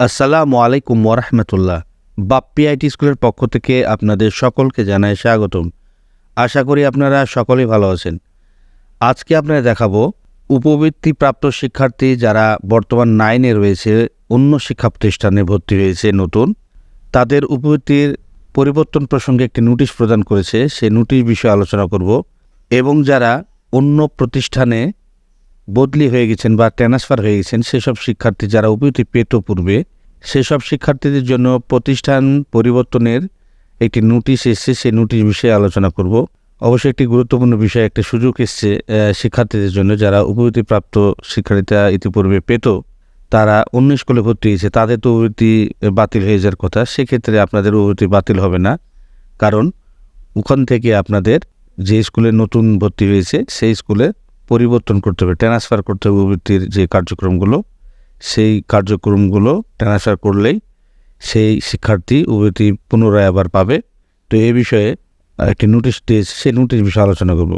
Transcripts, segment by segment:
আসসালামু আলাইকুম ওরহমতুল্লাহ বাপ্পি আইটি স্কুলের পক্ষ থেকে আপনাদের সকলকে জানাই স্বাগতম। আশা করি আপনারা সকলেই ভালো আছেন। আজকে আপনারা দেখাবো উপবৃত্তিপ্রাপ্ত শিক্ষার্থী যারা বর্তমান নাইনে রয়েছে, অন্য শিক্ষা প্রতিষ্ঠানে ভর্তি হয়েছে, নতুন। তাদের উপবৃত্তির পরিবর্তন প্রসঙ্গে একটি নোটিশ প্রদান করেছে। সেই নোটিশ বিষয়ে আলোচনা করব। এবং যারা অন্য প্রতিষ্ঠানে বদলি হয়ে গেছেন বা ট্রান্সফার হয়ে গেছেন সেসব শিক্ষার্থী যারা উপবৃত্তি পেত পূর্বে, সেসব শিক্ষার্থীদের জন্য প্রতিষ্ঠান পরিবর্তনের একটি নোটিশ এসছে। সেই নোটিশ বিষয়ে আলোচনা করব। অবশ্যই একটি গুরুত্বপূর্ণ বিষয়, একটা সুযোগ এসছে শিক্ষার্থীদের জন্য যারা উপবৃত্তিপ্রাপ্ত শিক্ষার্থীরা ইতিপূর্বে পেত, তারা অন্য স্কুলে ভর্তি হয়েছে, তাদের তো উপবৃত্তি বাতিল হয়ে যাওয়ার কথা। সেক্ষেত্রে আপনাদের উপবৃত্তি বাতিল হবে না। কারণ ওখান থেকে আপনাদের যে স্কুলে নতুন ভর্তি হয়েছে, সেই স্কুলে পরিবর্তন করতে হবে ট্রান্সফার করতে হবে উপবৃত্তির যে কার্যক্রমগুলো, সেই কার্যক্রমগুলো ট্রান্সফার করলেই সেই শিক্ষার্থী উপবৃত্তি পুনরায় আবার পাবে। তো এ বিষয়ে একটি নোটিশ দিয়েছে, সেই নোটিশ বিষয়ে আলোচনা করব।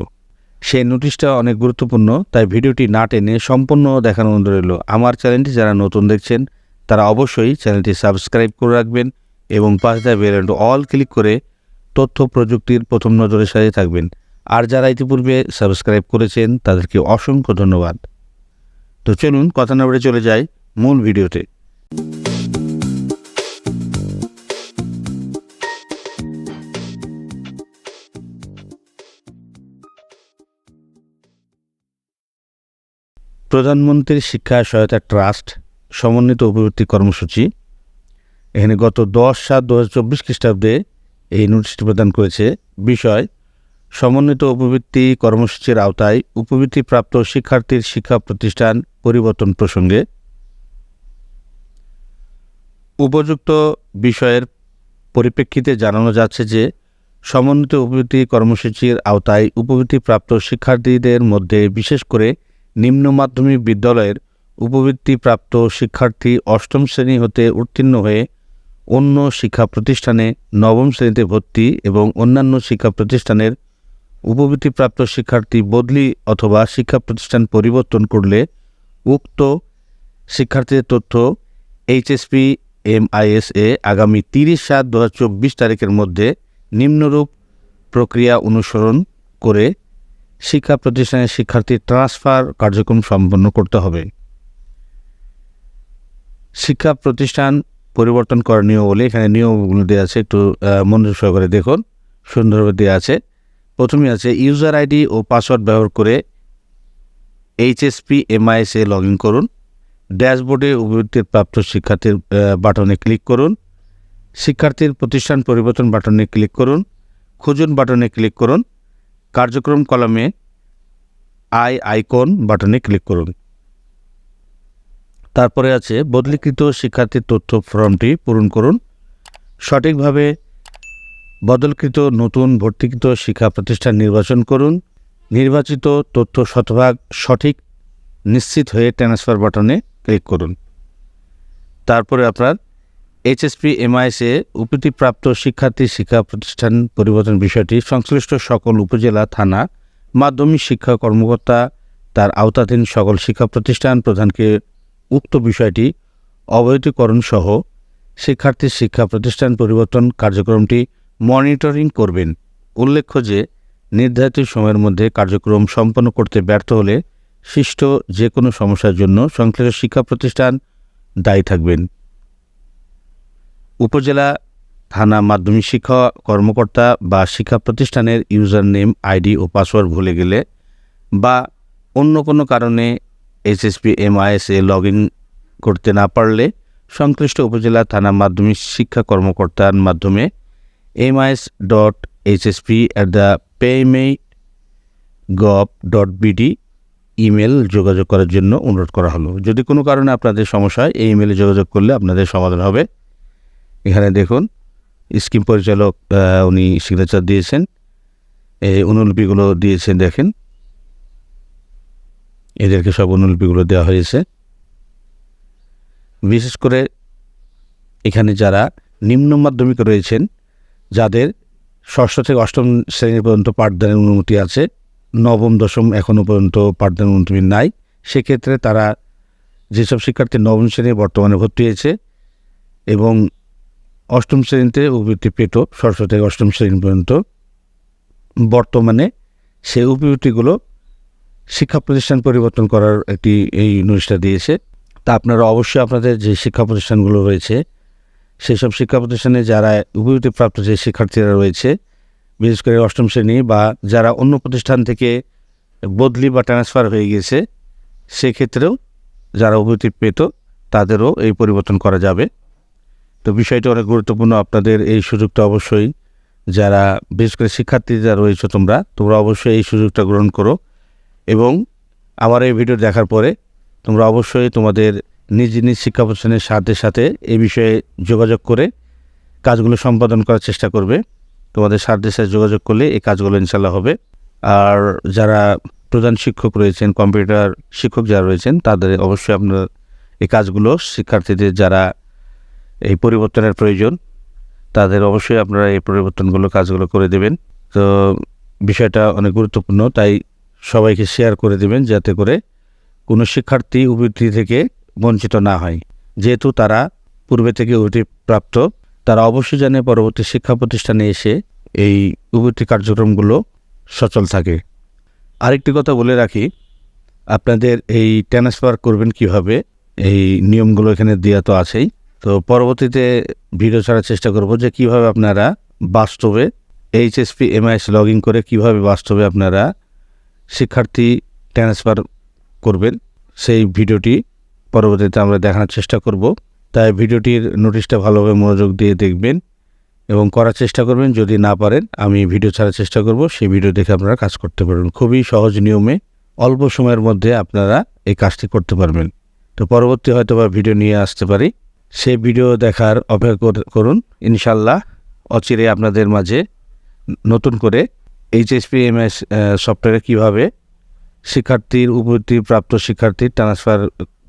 সেই নোটিশটা অনেক গুরুত্বপূর্ণ, তাই ভিডিওটি না টেনে সম্পূর্ণ দেখানো অনুরোধ রইল। আমার চ্যানেলটি যারা নতুন দেখছেন, তারা অবশ্যই চ্যানেলটি সাবস্ক্রাইব করে রাখবেন এবং পাশে বেল অল ক্লিক করে তথ্য প্রযুক্তির প্রথম নজরের সাথে থাকবেন। আর যারা ইতিপূর্বে সাবস্ক্রাইব করেছেন, তাদেরকে অসংখ্য ধন্যবাদ। তো চলুন, কথা না বলে চলে যাই মূল ভিডিওতে। প্রধানমন্ত্রীর শিক্ষা সহায়তা ট্রাস্ট সমন্বিত অভিবৃত্তি কর্মসূচি। এখানে গত দশ সাত দু হাজার চব্বিশ খ্রিস্টাব্দে এই নোটিশটি প্রদান করেছে। বিষয় সমন্বিত উপবৃত্তি কর্মসূচির আওতায় উপবৃত্তিপ্রাপ্ত শিক্ষার্থীর শিক্ষা প্রতিষ্ঠান পরিবর্তন প্রসঙ্গে উপযুক্ত বিষয়ের পরিপ্রেক্ষিতে জানানো যাচ্ছে যে, সমন্বিত উপবৃত্তি কর্মসূচির আওতায় উপবৃত্তিপ্রাপ্ত শিক্ষার্থীদের মধ্যে বিশেষ করে নিম্ন মাধ্যমিক বিদ্যালয়ের উপবৃত্তিপ্রাপ্ত শিক্ষার্থী অষ্টম শ্রেণি হতে উত্তীর্ণ হয়ে অন্য শিক্ষা প্রতিষ্ঠানে নবম শ্রেণীতে ভর্তি এবং অন্যান্য শিক্ষা প্রতিষ্ঠানের উপবৃত্তিপ্রাপ্ত শিক্ষার্থী বদলি অথবা শিক্ষা প্রতিষ্ঠান পরিবর্তন করলে উক্ত শিক্ষার্থীদের তথ্য এইচএসপি, এমআইএসএ আগামী তিরিশ সাত দু তারিখের মধ্যে নিম্নরূপ প্রক্রিয়া অনুসরণ করে শিক্ষা প্রতিষ্ঠানের শিক্ষার্থী ট্রান্সফার কার্যক্রম সম্পন্ন করতে হবে। শিক্ষা প্রতিষ্ঠান পরিবর্তন করার নিয়ম বলে এখানে নিয়মগুলো দেওয়া আছে, একটু মনোযোগ সহকারে দেখুন। সুন্দরভাবে দেওয়া আছে। প্রথমে আছে ইউজার আইডি ও পাসওয়ার্ড ব্যবহার করে এইচএসপি এমআইএসএ লগ ইন করুন। ড্যাশবোর্ডে উপবৃত্তির প্রাপ্ত শিক্ষার্থীর বাটনে ক্লিক করুন। শিক্ষার্থীর প্রতিষ্ঠান পরিবর্তন বাটনে ক্লিক করুন। খুঁজুন বাটনে ক্লিক করুন। কার্যক্রম কলামে আই আইকন বাটনে ক্লিক করুন। তারপরে আছে বদলিকৃত শিক্ষার্থীর তথ্য ফর্মটি পূরণ করুন। সঠিকভাবে বদলকৃত নতুন ভর্তিকৃত শিক্ষা প্রতিষ্ঠান নির্বাচন করুন। নির্বাচিত তথ্য শতভাগ সঠিক, নিশ্চিত হয়ে ট্রান্সফার বাটনে ক্লিক করুন। তারপরে আপনার এইচএসপি এমআইএসএ উপতিপ্রাপ্ত শিক্ষার্থী শিক্ষা প্রতিষ্ঠান পরিবর্তন বিষয়টি সংশ্লিষ্ট সকল উপজেলা, থানা, মাধ্যমিক শিক্ষা কর্মকর্তা, তার আওতাধীন সকল শিক্ষা প্রতিষ্ঠান প্রধানকে উক্ত বিষয়টি অবৈধকরণ সহ শিক্ষার্থীর শিক্ষা প্রতিষ্ঠান পরিবর্তন কার্যক্রমটি মনিটরিং করবেন। উল্লেখ্য যে, নির্ধারিত সময়ের মধ্যে কার্যক্রম সম্পন্ন করতে ব্যর্থ হলে সৃষ্ট যে কোনো সমস্যার জন্য সংশ্লিষ্ট শিক্ষা প্রতিষ্ঠান দায়ী থাকবেন। উপজেলা থানা মাধ্যমিক শিক্ষা কর্মকর্তা বা শিক্ষা প্রতিষ্ঠানের ইউজার নেম আইডি ও পাসওয়ার্ড ভুলে গেলে বা অন্য কোনো কারণে এসএসপি এমআইএসএ লগ ইন করতে না পারলে সংশ্লিষ্ট উপজেলা থানা মাধ্যমিক শিক্ষা কর্মকর্তার মাধ্যমে MIS dot HSP at the পেমেই gov dot BD email যোগাযোগ করার জন্য অনুরোধ করা হলো। যদি কোনো কারণে আপনাদের সমস্যা হয়, এই ইমেলে যোগাযোগ করলে আপনাদের সমাধান হবে। এখানে দেখুন স্কিম পরিচালক উনি সিগনেচার দিয়েছেন। এই অনুলিপিগুলো দিয়েছেন, দেখেন। এদেরকে সব অনুলিপিগুলো দেওয়া হয়েছে। বিশেষ করে এখানে যারা নিম্ন মাধ্যমিকে রয়েছেন যাদের ষষ্ঠ থেকে অষ্টম শ্রেণি পর্যন্ত পাঠদানের অনুমতি আছে, নবম, দশম এখনও পর্যন্ত পাঠদানের অনুমতি নাই। সেক্ষেত্রে তারা যেসব শিক্ষার্থী নবম শ্রেণি বর্তমানে ভর্তি হয়েছে এবং অষ্টম শ্রেণীতে উপবৃত্তি পেত, ষষ্ঠ থেকে অষ্টম শ্রেণি পর্যন্ত, বর্তমানে সেই উপবৃত্তিগুলো শিক্ষা প্রতিষ্ঠান পরিবর্তন করার একটি এই নোটিশটা দিয়েছে। তা আপনারা অবশ্যই আপনাদের যে শিক্ষা প্রতিষ্ঠানগুলো রয়েছে সেসব শিক্ষা প্রতিষ্ঠানে যারা উপবৃত্তিপ্রাপ্ত যে শিক্ষার্থীরা রয়েছে, বিশেষ করে অষ্টম শ্রেণি বা যারা অন্য প্রতিষ্ঠান থেকে বদলি বা ট্রান্সফার হয়ে গিয়েছে, সেক্ষেত্রেও যারা উপবৃত্তি পেত, তাদেরও এই পরিবর্তন করা যাবে। তো বিষয়টি অনেক গুরুত্বপূর্ণ। আপনাদের এই সুযোগটা অবশ্যই যারা, বিশেষ করে শিক্ষার্থী যারা রয়েছে তোমরা তোমরা অবশ্যই এই সুযোগটা গ্রহণ করো। এবং আমার এই ভিডিও দেখার পরে তোমরা অবশ্যই তোমাদের নিজ নিজ শিক্ষা প্রতিষ্ঠানের সাথে সাথে এই বিষয়ে যোগাযোগ করে কাজগুলো সম্পাদন করার চেষ্টা করবে। তোমাদের সাথে সাথে যোগাযোগ করলে এই কাজগুলো ইনশাল্লাহ হবে। আর যারা প্রধান শিক্ষক রয়েছেন, কম্পিউটার শিক্ষক যারা রয়েছেন, তাদের অবশ্যই আপনার এই কাজগুলো, শিক্ষার্থীদের যারা এই পরিবর্তনের প্রয়োজন, তাদের অবশ্যই আপনারা এই পরিবর্তনগুলো কাজগুলো করে দেবেন। তো বিষয়টা অনেক গুরুত্বপূর্ণ, তাই সবাইকে শেয়ার করে দেবেন যাতে করে কোনো শিক্ষার্থী উপবৃত্তি থেকে বঞ্চিত না হয়। যেহেতু তারা পূর্বে থেকে উপবৃত্তি প্রাপ্ত তারা অবশ্যই জানে পরবর্তী শিক্ষা প্রতিষ্ঠানে এসে এই উভতি কার্যক্রমগুলো সচল থাকে। আরেকটি কথা বলে রাখি, আপনাদের এই ট্রান্সফার করবেন কীভাবে? এই নিয়মগুলো এখানে দেওয়া তো আছেই। তো পরবর্তীতে ভিডিও ছাড়ার চেষ্টা করব যে কীভাবে আপনারা বাস্তবে এইচএসপি এমআইএস লগ ইন করে কীভাবে বাস্তবে আপনারা শিক্ষার্থী ট্রান্সফার করবেন। সেই ভিডিওটি পরবর্তীতে আমরা দেখানোর চেষ্টা করব। তাই ভিডিওটির নোটিশটা ভালোভাবে মনোযোগ দিয়ে দেখবেন এবং করার চেষ্টা করবেন। যদি না পারেন, আমি ভিডিও ছাড়ার চেষ্টা করব। সেই ভিডিও দেখে আপনারা কাজ করতে পারবেন। খুবই সহজ নিয়মে অল্প সময়ের মধ্যে আপনারা এই কাজটি করতে পারবেন। তো পরবর্তী হয়তো বা ভিডিও নিয়ে আসতে পারি। সেই ভিডিও দেখার অপেক্ষা কর- করুন। ইনশাল্লাহ অচিরে আপনাদের মাঝে নতুন করে এইচএসপি, এমএস সফটওয়্যারে কীভাবে শিক্ষার্থীর উপবৃত্তি প্রাপ্ত শিক্ষার্থীর ট্রান্সফার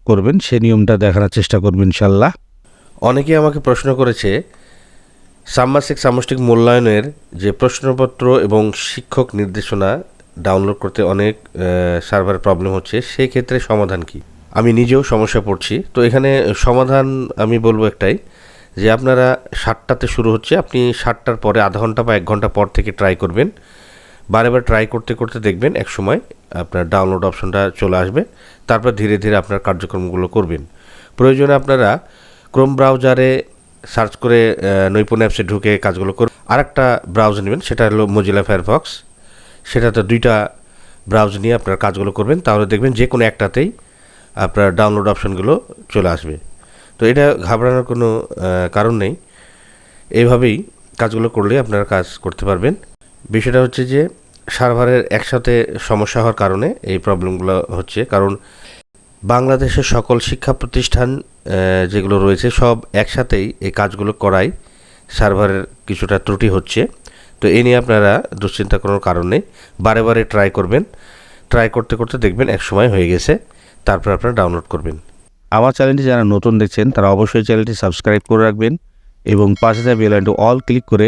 করবেন, সে নিয়মটা দেখানোর চেষ্টা করবেন ইনশাল্লাহ অনেকেই আমাকে প্রশ্ন করেছে সাম্মাসিক সামষ্টিক মূল্যায়নের যে প্রশ্নপত্র এবং শিক্ষক নির্দেশনা ডাউনলোড করতে অনেক সার্ভার প্রবলেম হচ্ছে, সেই ক্ষেত্রে সমাধান কি? আমি নিজেও সমস্যা পড়ছি। তো এখানে সমাধান আমি বলব একটাই, যে আপনারা সাতটাতে শুরু হচ্ছে, আপনি সাতটার পরে আধা ঘণ্টা বা এক ঘণ্টা পর থেকে ট্রাই করবেন। বারে বার ট্রাই করতে করতে দেখবেন এক সময় আপনার ডাউনলোড অপশনটা চলে আসবে। তারপর ধীরে ধীরে আপনার কার্যক্রমগুলো করবেন। প্রয়োজনে আপনারা ক্রোম ব্রাউজারে সার্চ করে নৈপুণ্য অ্যাপসে ঢুকে কাজগুলো করুন। আরেকটা ব্রাউজ নেবেন, সেটা হলো মজিলা ফায়ারফক্স সেটাতে দুইটা ব্রাউজ নিয়ে আপনার কাজগুলো করবেন। তাহলে দেখবেন যে কোনো একটাতেই আপনার ডাউনলোড অপশনগুলো চলে আসবে। তো এটা ঘাবড়ানোর কোনো কারণ নেই। এইভাবেই কাজগুলো করলে আপনারা কাজ করতে পারবেন। বিষয়টা হচ্ছে যে সার্ভারের একসাথে সমস্যা হওয়ার কারণে এই প্রবলেমগুলো হচ্ছে। কারণ বাংলাদেশের সকল শিক্ষা প্রতিষ্ঠান যেগুলো রয়েছে, সব একসাথেই এই কাজগুলো করায়। সার্ভারের কিছুটা ত্রুটি হচ্ছে। তো এ নিয়ে আপনারা দুশ্চিন্তা করার কারণে বারে বারে ট্রাই করবেন। ট্রাই করতে করতে দেখবেন এক সময় হয়ে গেছে। তারপর আপনারা ডাউনলোড করবেন। আমার চ্যানেলটি যারা নতুন দেখছেন, তারা অবশ্যই চ্যানেলটি সাবস্ক্রাইব করে রাখবেন এবং পাশে থাকা বেল অল ক্লিক করে